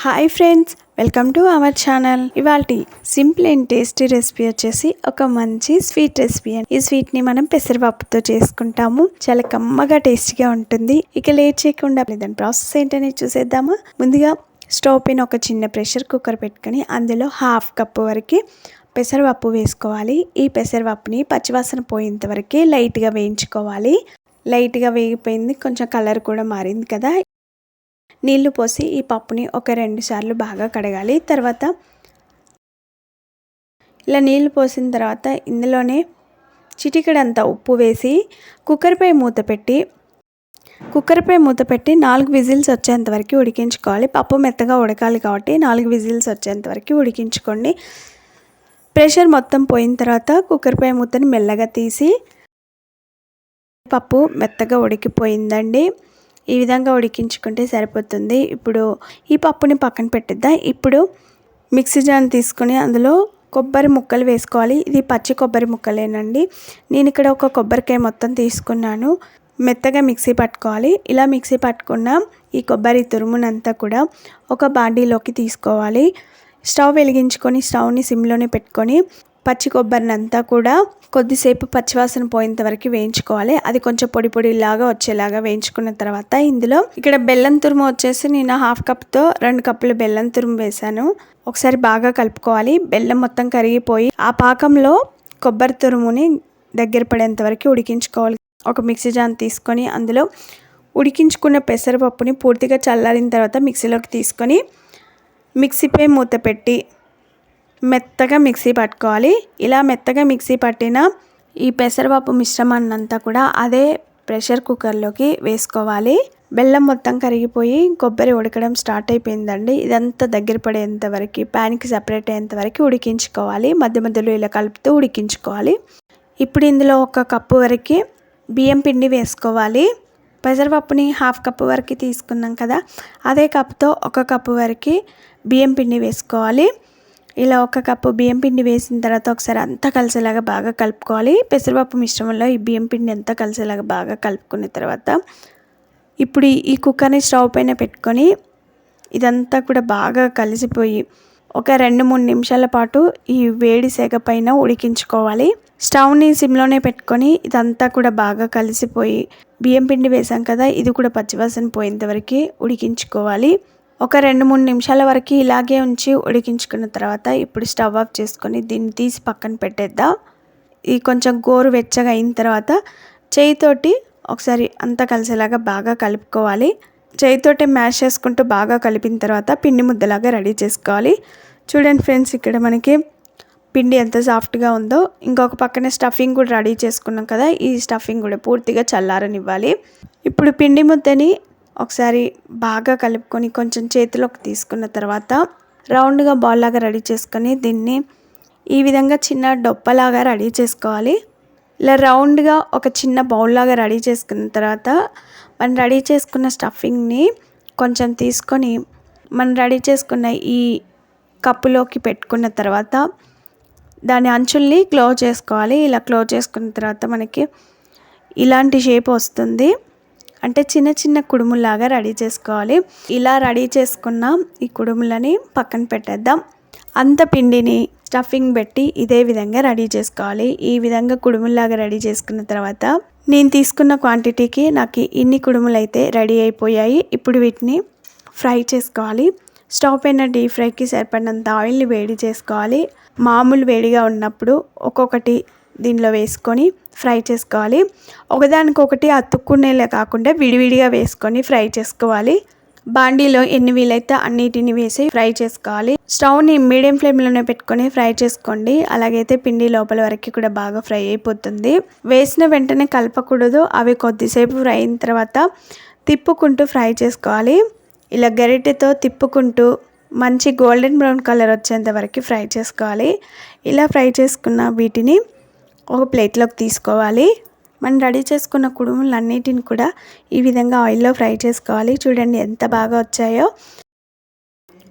Hi friends welcome to our channel ఇవాళ simple and tasty recipe వచ్చేసి ఒక మంచి స్వీట్ రెసిపీ అండి. ఈ స్వీట్ని మనం పెసరపప్పుతో చేసుకుంటాము. చాలా కమ్మగా టేస్టీగా ఉంటుంది. ఇక లేట్ చేయకుండా దాని ప్రాసెస్ ఏంటని చూసేద్దామా? ముందుగా స్టవ్ పైన ఒక చిన్న ప్రెషర్ కుక్కర్ పెట్టుకొని అందులో హాఫ్ కప్పు వరకు పెసరపప్పు వేసుకోవాలి. ఈ పెసరపప్పుని పచ్చివాసన పోయేంత వరకు లైట్గా వేయించుకోవాలి. లైట్గా వేగిపోయింది కొంచెం కలర్ కూడా మారింది కదా. నీళ్ళు పోసి ఈ పప్పుని ఒక రెండు సార్లు బాగా కడగాలి. తర్వాత ఇలా నీళ్ళు పోసిన తర్వాత ఇందులోనే చిటికడంత ఉప్పు వేసి కుక్కర్పై మూత పెట్టి కుక్కర్పై మూత పెట్టి నాలుగు విజిల్స్ వచ్చేంత వరకు ఉడికించుకోవాలి. పప్పు మెత్తగా ఉడకాలి కాబట్టి నాలుగు విజిల్స్ వచ్చేంత వరకు ఉడికించుకోండి. ప్రెషర్ మొత్తం పోయిన తర్వాత కుక్కర్పై మూతని మెల్లగా తీసి పప్పు మెత్తగా ఉడికిపోయిందండి. ఈ విధంగా ఉడికించుకుంటే సరిపోతుంది. ఇప్పుడు ఈ పప్పుని పక్కన పెట్టిద్దాం. ఇప్పుడు మిక్సీ జాన్ తీసుకొని అందులో కొబ్బరి ముక్కలు వేసుకోవాలి. ఇది పచ్చి కొబ్బరి ముక్కలేనండి. నేను ఇక్కడ ఒక కొబ్బరికాయ మొత్తం తీసుకున్నాను. మెత్తగా మిక్సీ పట్టుకోవాలి. ఇలా మిక్సీ పట్టుకున్న ఈ కొబ్బరి తురుమునంతా కూడా ఒక బాండీలోకి తీసుకోవాలి. స్టవ్ వెలిగించుకొని స్టవ్ని సిమ్లోనే పెట్టుకొని పచ్చి కొబ్బరిని అంతా కూడా కొద్దిసేపు పచ్చివాసన పోయేంత వరకు వేయించుకోవాలి. అది కొంచెం పొడి పొడిలాగా వచ్చేలాగా వేయించుకున్న తర్వాత ఇందులో ఇక్కడ బెల్లం తురుము వచ్చేసి నేను హాఫ్ కప్తో రెండు కప్పులు బెల్లం తురుము వేశాను. ఒకసారి బాగా కలుపుకోవాలి. బెల్లం మొత్తం కరిగిపోయి ఆ పాకంలో కొబ్బరి తురుముని దగ్గర పడేంత వరకు ఉడికించుకోవాలి. ఒక మిక్సీ జాన్ తీసుకొని అందులో ఉడికించుకున్న పెసరపప్పుని పూర్తిగా చల్లారిన తర్వాత మిక్సీలోకి తీసుకొని మిక్సీపై మూత పెట్టి మెత్తగా మిక్సీ పట్టుకోవాలి. ఇలా మెత్తగా మిక్సీ పట్టిన ఈ పెసరపప్పు మిశ్రమాన్నంతా కూడా అదే ప్రెషర్ కుక్కర్లోకి వేసుకోవాలి. బెల్లం మొత్తం కరిగిపోయి కొబ్బరి ఉడకడం స్టార్ట్ అయిపోయిందండి. ఇదంతా దగ్గర పడేంత వరకు ప్యాన్కి సపరేట్ అయ్యేంత వరకు ఉడికించుకోవాలి. మధ్య మధ్యలో ఇలా కలుపుతూ ఉడికించుకోవాలి. ఇప్పుడు ఇందులో ఒక కప్పు వరకు బియ్యం పిండి వేసుకోవాలి. పెసరపప్పుని హాఫ్ కప్పు వరకు తీసుకున్నాం కదా అదే కప్తో ఒక కప్పు వరకు బియ్యం పిండి వేసుకోవాలి. ఇలా ఒక కప్పు బియ్యం పిండి వేసిన తర్వాత ఒకసారి అంతా కలిసేలాగా బాగా కలుపుకోవాలి. పెసరపప్పు మిశ్రమంలో ఈ బియ్యం పిండి అంతా కలిసేలాగా బాగా కలుపుకున్న తర్వాత ఇప్పుడు ఈ కుక్కర్ని స్టవ్ పైన పెట్టుకొని ఇదంతా కూడా బాగా కలిసిపోయి ఒక రెండు మూడు నిమిషాల పాటు ఈ వేడి సేగ పైన ఉడికించుకోవాలి. స్టవ్ని సిమ్లోనే పెట్టుకొని ఇదంతా కూడా బాగా కలిసిపోయి బియ్యం పిండి వేసాం కదా ఇది కూడా పచ్చివాసన పోయేంత వరకు ఉడికించుకోవాలి. ఒక రెండు మూడు నిమిషాల వరకు ఇలాగే ఉంచి ఉడికించుకున్న తర్వాత ఇప్పుడు స్టవ్ ఆఫ్ చేసుకొని దీన్ని తీసి పక్కన పెట్టేద్దాం. ఇది కొంచెం గోరు వెచ్చగా అయిన తర్వాత చేయితోటి ఒకసారి అంతా కలిసేలాగా బాగా కలుపుకోవాలి. చేయితోటి మ్యాష్ చేసుకుంటూ బాగా కలిపిన తర్వాత పిండి ముద్దలాగా రెడీ చేసుకోవాలి. చూడండి ఫ్రెండ్స్ ఇక్కడ మనకి పిండి ఎంత సాఫ్ట్గా ఉందో. ఇంకొక పక్కనే స్టఫింగ్ కూడా రెడీ చేసుకున్నాం కదా ఈ స్టఫింగ్ కూడా పూర్తిగా చల్లారనివ్వాలి. ఇప్పుడు పిండి ముద్దని ఒకసారి బాగా కలుపుకొని కొంచెం చేతిలోకి తీసుకున్న తర్వాత రౌండ్గా బాల్ లాగా రెడీ చేసుకొని దీన్ని ఈ విధంగా చిన్న డొప్పలాగా రెడీ చేసుకోవాలి. ఇలా రౌండ్గా ఒక చిన్న బౌల్ లాగా రెడీ చేసుకున్న తర్వాత మనం రెడీ చేసుకున్న స్టఫింగ్ని కొంచెం తీసుకొని మనం రెడీ చేసుకున్న ఈ కప్పులోకి పెట్టుకున్న తర్వాత దాని అంచుల్ని క్లోజ్ చేసుకోవాలి. ఇలా క్లోజ్ చేసుకున్న తర్వాత మనకి ఇలాంటి షేప్ వస్తుంది. అంటే చిన్న చిన్న కుడుములాగా రెడీ చేసుకోవాలి. ఇలా రెడీ చేసుకున్న ఈ కుడుములని పక్కన పెట్టేద్దాం. అంత పిండిని స్టఫింగ్ పెట్టి ఇదే విధంగా రెడీ చేసుకోవాలి. ఈ విధంగా కుడుములాగా రెడీ చేసుకున్న తర్వాత నేను తీసుకున్న క్వాంటిటీకి నాకు ఇన్ని కుడుములు అయితే రెడీ అయిపోయాయి. ఇప్పుడు వీటిని ఫ్రై చేసుకోవాలి. స్టవ్ పైన డీప్ ఫ్రైకి సరిపడినంత ఆయిల్ని వేడి చేసుకోవాలి. మామూలు వేడిగా ఉన్నప్పుడు ఒక్కొక్కటి దీనిలో వేసుకొని ఫ్రై చేసుకోవాలి. ఒకదానికొకటి అతుక్కునేలా కాకుండా విడివిడిగా వేసుకొని ఫ్రై చేసుకోవాలి. బాండీలో ఎన్ని వీలైతే అన్నిటిని వేసి ఫ్రై చేసుకోవాలి. స్టవ్ని మీడియం ఫ్లేమ్లోనే పెట్టుకొని ఫ్రై చేసుకోండి. అలాగైతే పిండి లోపల వరకు కూడా బాగా ఫ్రై అయిపోతుంది. వేసిన వెంటనే కలపకూడదు. అవి కొద్దిసేపు ఫ్రై అయిన తర్వాత తిప్పుకుంటూ ఫ్రై చేసుకోవాలి. ఇలా గరిటెతో తిప్పుకుంటూ మంచి గోల్డెన్ బ్రౌన్ కలర్ వచ్చేంత వరకు ఫ్రై చేసుకోవాలి. ఇలా ఫ్రై చేసుకున్న వీటిని ఒక ప్లేట్లోకి తీసుకోవాలి. మనం రెడీ చేసుకున్న కుడుములన్నిటిని కూడా ఈ విధంగా ఆయిల్లో ఫ్రై చేసుకోవాలి. చూడండి ఎంత బాగా వచ్చాయో.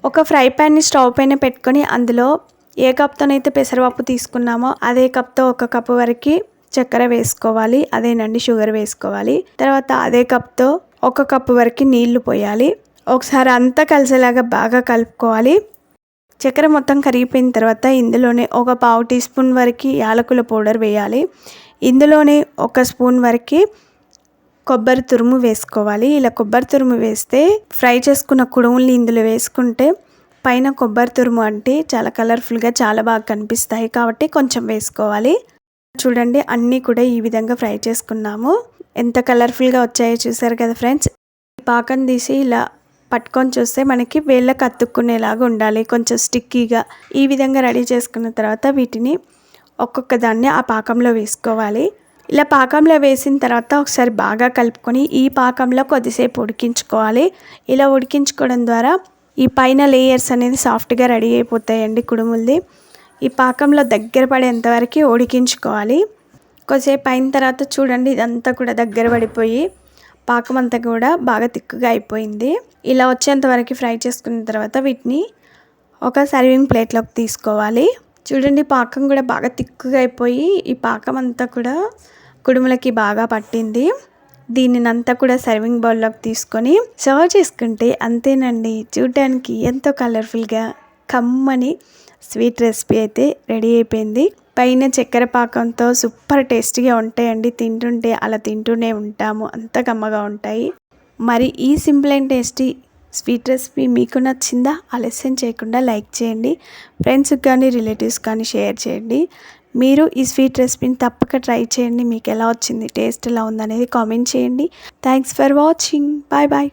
ఒక ఫ్రై ప్యాన్ని స్టవ్ పైన పెట్టుకొని అందులో ఏ కప్తోనైతే పెసరపప్పు తీసుకున్నామో అదే కప్తో ఒక కప్పు వరకు చక్కెర వేసుకోవాలి. అదేనండి షుగర్ వేసుకోవాలి. తర్వాత అదే కప్తో ఒక కప్పు వరకు నీళ్ళు పోయాలి. ఒకసారి అంతా కలిసేలాగా బాగా కలుపుకోవాలి. చక్కెర మొత్తం కరిగిపోయిన తర్వాత ఇందులోనే ఒక పావు టీ స్పూన్ వరకు యాలకుల పౌడర్ వేయాలి. ఇందులోనే ఒక స్పూన్ వరకు కొబ్బరి తురుము వేసుకోవాలి. ఇలా కొబ్బరి తురుము వేస్తే ఫ్రై చేసుకున్న కుడుముల్ని ఇందులో వేసుకుంటే పైన కొబ్బరి తురుము అంటే చాలా కలర్ఫుల్గా చాలా బాగా కనిపిస్తాయి. కాబట్టి కొంచెం వేసుకోవాలి. చూడండి అన్నీ కూడా ఈ విధంగా ఫ్రై చేసుకున్నాము. ఎంత కలర్ఫుల్గా వచ్చాయో చూసారు కదా ఫ్రెండ్స్? పాకం తీసి ఇలా పట్టుకొని చూస్తే మనకి వేళ్ళకు అతుక్కునేలాగా ఉండాలి. కొంచెం స్టిక్కీగా ఈ విధంగా రెడీ చేసుకున్న తర్వాత వీటిని ఒక్కొక్క దాన్ని ఆ పాకంలో వేసుకోవాలి. ఇలా పాకంలో వేసిన తర్వాత ఒకసారి బాగా కలుపుకొని ఈ పాకంలో కొద్దిసేపు ఉడికించుకోవాలి. ఇలా ఉడికించుకోవడం ద్వారా ఈ పైన లేయర్స్ అనేది సాఫ్ట్గా రెడీ అయిపోతాయండి కుడుములది. ఈ పాకంలో దగ్గర పడేంత వరకు ఉడికించుకోవాలి. కొద్దిసేపు అయిన తర్వాత చూడండి ఇదంతా కూడా దగ్గర పడిపోయి పాకం అంతా కూడా బాగా తిక్కుగా అయిపోయింది. ఇలా వచ్చేంత వరకు ఫ్రై చేసుకున్న తర్వాత వీటిని ఒక సర్వింగ్ ప్లేట్లోకి తీసుకోవాలి. చూడండి పాకం కూడా బాగా తిక్కుగా అయిపోయి ఈ పాకం అంతా కూడా కుడుములకి బాగా పట్టింది. దీనిని అంతా కూడా సర్వింగ్ బౌల్లోకి తీసుకొని సర్వ్ చేసుకుంటే అంతేనండి. చూడడానికి ఎంతో కలర్ఫుల్గా కమ్మని స్వీట్ రెసిపీ అయితే రెడీ అయిపోయింది. పైన చక్కెర పాకంతో సూపర్ టేస్టీగా ఉంటాయండి. తింటుంటే అలా తింటూనే ఉంటాము. అంత కమ్మగా ఉంటాయి. మరి ఈ simple and tasty sweet recipe మీకు నచ్చిందా? ఆలస్యం చేయకుండా లైక్ చేయండి. ఫ్రెండ్స్కి కానీ రిలేటివ్స్ కానీ షేర్ చేయండి. మీరు ఈ స్వీట్ రెసిపీని తప్పక ట్రై చేయండి. మీకు ఎలా వచ్చింది? టేస్ట్ ఎలా ఉందనేది కామెంట్ చేయండి. Thanks for watching. Bye bye.